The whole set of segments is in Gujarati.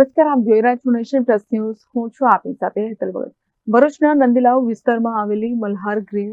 નમસ્કાર, આપ જોઈ રહ્યા છો નેશન પ્લસ ન્યૂઝ. હું છું આપની સાથે હેતલ ભગત. ભરૂચના નંદીલાવ વિસ્તારમાં આવેલી મલ્હાર ગ્રીન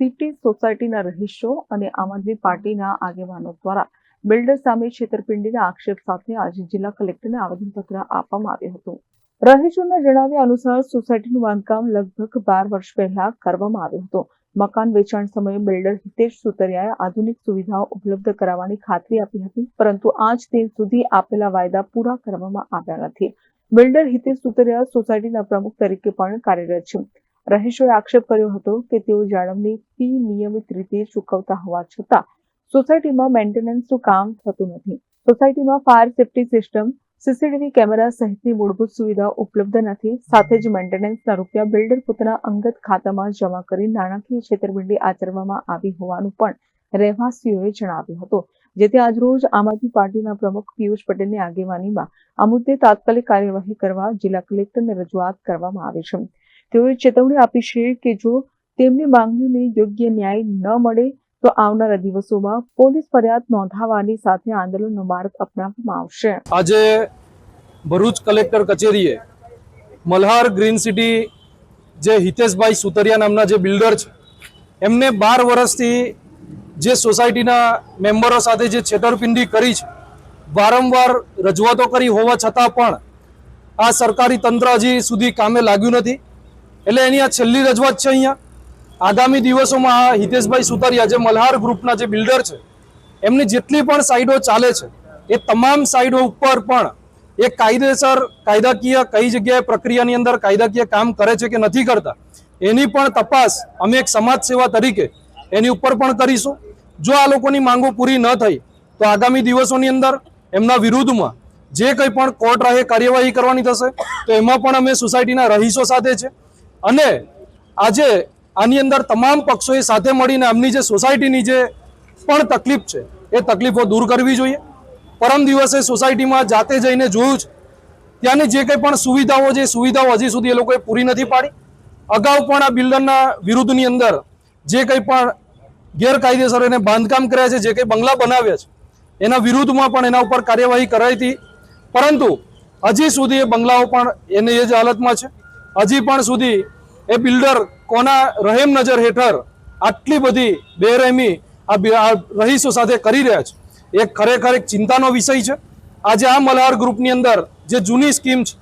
સિટી સોસાયટીના રહીશો અને આમ આદમી પાર્ટીના આગેવાનો દ્વારા બિલ્ડર સામે છેતરપિંડીના આક્ષેપ સાથે આજે જિલ્લા કલેક્ટરને આવેદનપત્ર આપવામાં આવ્યું હતું. રહીશોના જણાવ્યા અનુસાર સોસાયટીનું બાંધકામ લગભગ બાર વર્ષ પહેલા કરવામાં આવ્યું હતું. મકાન વેચાણ સમયે બિલ્ડર હિતેશ સુતરિયાએ આધુનિક સુવિધાઓ ઉપલબ્ધ કરાવવાની ખાતરી આપી હતી, પરંતુ આજ દિન સુધી આપેલા વાયદા પૂરા કરવામાં આવ્યા નથી. બિલ્ડર હિતેશ સુતરિયા સોસાયટીના પ્રમુખ તરીકે પણ કાર્યરત છે. રહીશોએ આક્ષેપ કર્યો હતો કે તેઓ જાળવણી ફી નિયમિત રીતે ચૂકવતા હોવા છતાં સોસાયટીમાં મેન્ટેનન્સનું કામ થતું નથી. સોસાયટીમાં fire safety system CCTV camera સહિતની મૂળભૂત સુવિધા ઉપલબ્ધ નથી. સાથે જ મેન્ટેનન્સના રૂપિયા બિલ્ડર પોતાના અંગત ખાતામાં જમા કરી નાણાકીય છેતરપિંડી આચરવામાં આવી હોવાનું પણ રહેવાસીઓએ જણાવ્યું હતું. જેથી આજરોજ આમ આદમી પાર્ટીના પ્રમુખ પિયુષ પટેલની આગેવાનીમાં આ મુદ્દે તાત્કાલિક કાર્યવાહી કરવા જિલ્લા કલેક્ટરને રજૂઆત કરવામાં આવી છે. તેઓએ ચેતવણી આપી છે કે જો તેમની માંગણીઓને યોગ્ય ન્યાય ન મળે, તો આવનારા દિવસોમાં પોલીસ ફરિયાદ નોંધાવવાની સાથે આંદોલનનો માર્ગ અપનાવવામાં આવશે. આજે ભરૂચ કલેક્ટર કચેરીએ મલ્હાર ગ્રીન સિટી જે હિતેશભાઈ સુતરિયા નામના જે બિલ્ડર છે, એમને બાર વર્ષથી જે સોસાયટીના મેમ્બરો સાથે જે છેતરપિંડી કરી છે, વારંવાર રજૂઆતો કરી હોવા છતાં પણ આ સરકારી તંત્ર હજી સુધી કામે લાગ્યું નથી. એટલે એની આ છેલ્લી રજૂઆત છે અહીંયા. આગામી દિવસોમાં આ હિતેશભાઈ સુતરિયા જે મલ્હાર ગ્રુપના જે બિલ્ડર છે, એમની જેટલી પણ સાઈડો ચાલે છે, એ તમામ સાઈડો ઉપર પણ એ કાયદેસર, કાયદાકીય કઈ જગ્યાએ પ્રક્રિયાની અંદર કાયદાકીય કામ કરે છે કે નથી કરતા, એની પણ તપાસ અમે એક સમાજ સેવા તરીકે એની ઉપર પણ કરીશું. જો આ લોકોની માંગો પૂરી ન થઈ, તો આગામી દિવસોની અંદર એમના વિરુદ્ધમાં જે કંઈ પણ કોર્ટ રાહે કાર્યવાહી કરવાની થશે, તો એમાં પણ અમે સોસાયટીના રહીશો સાથે છે. અને આજે આની અંદર તમામ પક્ષોએ સાથે મળીને આમની જે સોસાયટીની જે પણ તકલીફ છે, એ તકલીફો દૂર કરવી જોઈએ. પરમ દિવસે સોસાયટીમાં જાતે જઈને જોયું છે. ત્યાંની જે કંઈ પણ સુવિધાઓ છે સુવિધાઓ હજી સુધી એ લોકોએ પૂરી નથી પાડી. અગાઉ પણ આ બિલ્ડરના વિરુદ્ધની અંદર જે કંઈ પણ ગેરકાયદેસર એને બાંધકામ કર્યા છે, જે કંઈ બંગલા બનાવ્યા છે, એના વિરુદ્ધમાં પણ એના ઉપર કાર્યવાહી કરાઈ હતી. પરંતુ હજી સુધી એ બંગલાઓ પણ એની એ જ હાલતમાં છે. હજી પણ સુધી એ બિલ્ડર કોના રહેમ નજર હેઠળ આટલી બધી બેરહેમી આ રહીશો સાથે કરી રહ્યા છે. એ ખરેખર એક ચિંતાનો વિષય છે. આજે આ મલ્હાર ગ્રુપની અંદર જે જૂની સ્કીમ છે,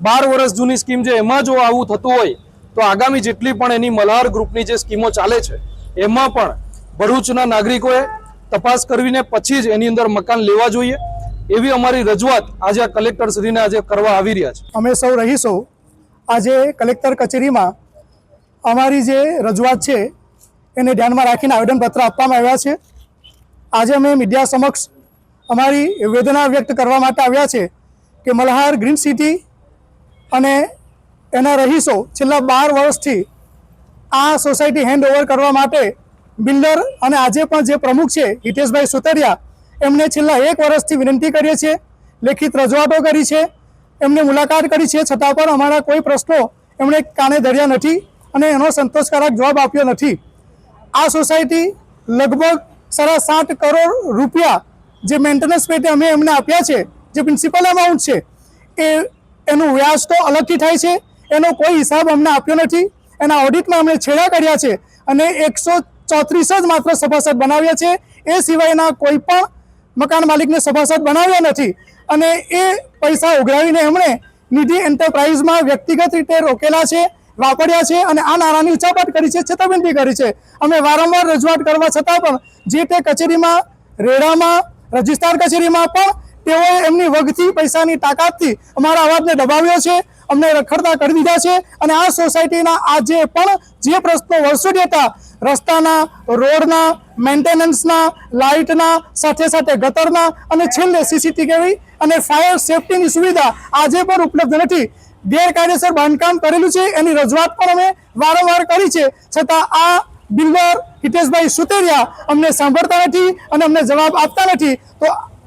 બાર વર્ષ જૂની સ્કીમ છે, એમાં જો આવું થતું હોય, તો આગામી જેટલી પણ એની મલ્હાર ગ્રુપની જે સ્કીમો ચાલે છે, એમાં પણ ભરૂચના નાગરિકોએ તપાસ કરવીને પછી જ એની અંદર મકાન લેવા જોઈએ. એવી અમારી રજૂઆત આજે આ કલેક્ટર શ્રીને આજે કરવા આવી રહ્યા છે. અમે સૌ રહીશો, આજે કલેક્ટર કચેરીમાં અમારી જે રજૂઆત છે, એને ધ્યાનમાં રાખીને આવેદનપત્ર આપવામાં આવ્યા છે. આજે અમે મીડિયા સમક્ષ અમારી વેદના વ્યક્ત કરવા માટે આવ્યા છે કે મલ્હાર ગ્રીન સિટી અને એના રહીશો છેલ્લા બાર વર્ષથી આ સોસાયટી હેન્ડ ઓવર કરવા માટે બિલ્ડર અને આજે પણ જે પ્રમુખ છે, હિતેશભાઈ સુતરિયા, એમને છેલ્લા એક વર્ષથી વિનંતી કરીએ છીએ, લેખિત રજૂઆતો કરી છે, એમને મુલાકાત કરી છે, છતાં પણ અમારા કોઈ પ્રશ્નો એમણે કાને ધર્યા નથી અને એનો સંતોષકારક જવાબ આપ્યો નથી. આ સોસાયટી લગભગ સાડા સાત કરોડ રૂપિયા જે મેન્ટેનન્સ પેટે અમે એમને આપ્યા છે, જે પ્રિન્સિપલ અમાઉન્ટ છે, એ એનું વ્યાજ તો અલગથી થાય છે, એનો કોઈ હિસાબ અમને આપ્યો નથી, એના ઓડિટમાં અમને છેડા કર્યા છે અને એકસો ચોત્રીસ જ માત્ર સભાસદ બનાવ્યા છે, એ સિવાયના કોઈ પણ મકાન માલિકને સભાસદ બનાવ્યા નથી અને એ પૈસા ઉઘરાવીને એમણે નિધિ એન્ટરપ્રાઇઝમાં વ્યક્તિગત રીતે રોકેલા છે, વાપર્યા છે અને આ નાણાંની ઉચાપટ કરી છે, છેતરપિંડી કરી છે. અમે વારંવાર રજૂઆત કરવા છતાં પણ જે તે કચેરીમાં, રેડામાં, રજિસ્ટ્રાર કચેરીમાં પણ તેઓએ એમની વગથી પૈસાની તાકાતથી અમારા અવાજને દબાવ્યો છે, અમને રખડતા કરી દીધા છે અને આ સોસાયટીના આજે પણ જે પ્રશ્નો વર્ષોથી હતા, રસ્તાના, રોડના, મેન્ટેનન્સના, લાઇટના, સાથે સાથે ગટરના અને છેલ્લે સીસીટીવી અને ફાયર સેફટીની સુવિધા આજે પણ ઉપલબ્ધ નથી. ગેરકાયદેસર બાંધકામ કરેલું છે, એની રજૂઆત પણ અમે વારંવાર કરી છે. છતાં આ બિલ્ડર હિતેશભાઈ સુતેરિયા અમને સાંભળતા નથી અને અમને જવાબ આપતા નથી. તો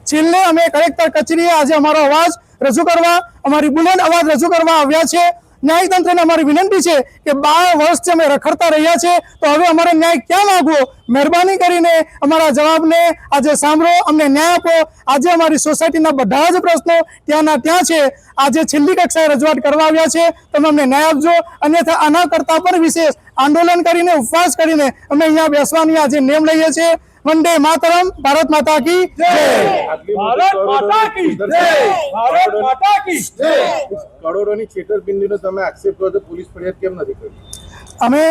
છેલ્લે અમે કલેક્ટર કચેરીએ આજે અમારો અવાજ રજૂ કરવા, અમારી બુલંદ અવાજ રજૂ કરવા આવ્યા છે. ન્યાયિક તંત્રને અમારી વિનંતી છે કે બાર વર્ષથી અમે રખડતા રહ્યા છે, તો હવે અમારે ન્યાય ક્યાં માગવો મહેરબાની કરીને અમારા જવાબને આજે સાંભળો, અમને ન્યાય આપો. આજે અમારી સોસાયટીના બધા જ પ્રશ્નો ત્યાંના ત્યાં છે. આજે છેલ્લી કક્ષાએ રજૂઆત કરવા આવ્યા છે. તમે અમને ન્યાય આપજો. અન્યથા આના કરતાં પણ વિશેષ આંદોલન કરીને, ઉપવાસ કરીને અમે અહીંયા બેસવાની આજે નેમ લઈએ છીએ. વંદે માતરમ ભારત માતા કી જય. ભારત માતા કી જય. ભારત માતા કી જય. કરોડોની છેતરપિંડીનો તમે આક્ષેપ કરો તો પોલીસ ફરિયાદ કેમ નથી કરી? અમે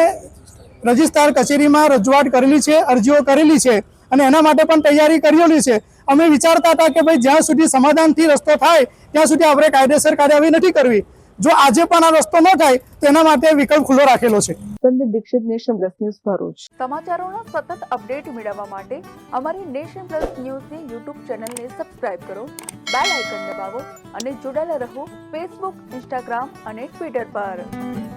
રજિસ્ટ્રાર કચેરીમાં રજૂઆત કરેલી છે અરજીઓ કરેલી છે અને એના માટે પણ તૈયારી કરેલી છે. અમે વિચારતા હતા કે ભાઈ જ્યાં સુધી સમાધાનથી રસ્તો થાય ત્યાં સુધી આપણે કાયદેસર કાર્યવાહી નથી કરવી. જો આજે પણ આ રસ્તો ન થાય તેના માટે વિકલ્પ ખુલ્લો રાખેલો છે. Sandeep Dixit Nation Plus News Bharuch. સમાચારોના સતત અપડેટ મેળવવા માટે અમારી નેશન પ્લસ ન્યૂઝની યુટ્યુબ ચેનલને સબસ્ક્રાઇબ કરો બેલ આઇકન દબાવો અને જોડાયેલા રહો ફેસબુક ઇન્સ્ટાગ્રામ અને ટ્વિટર પર.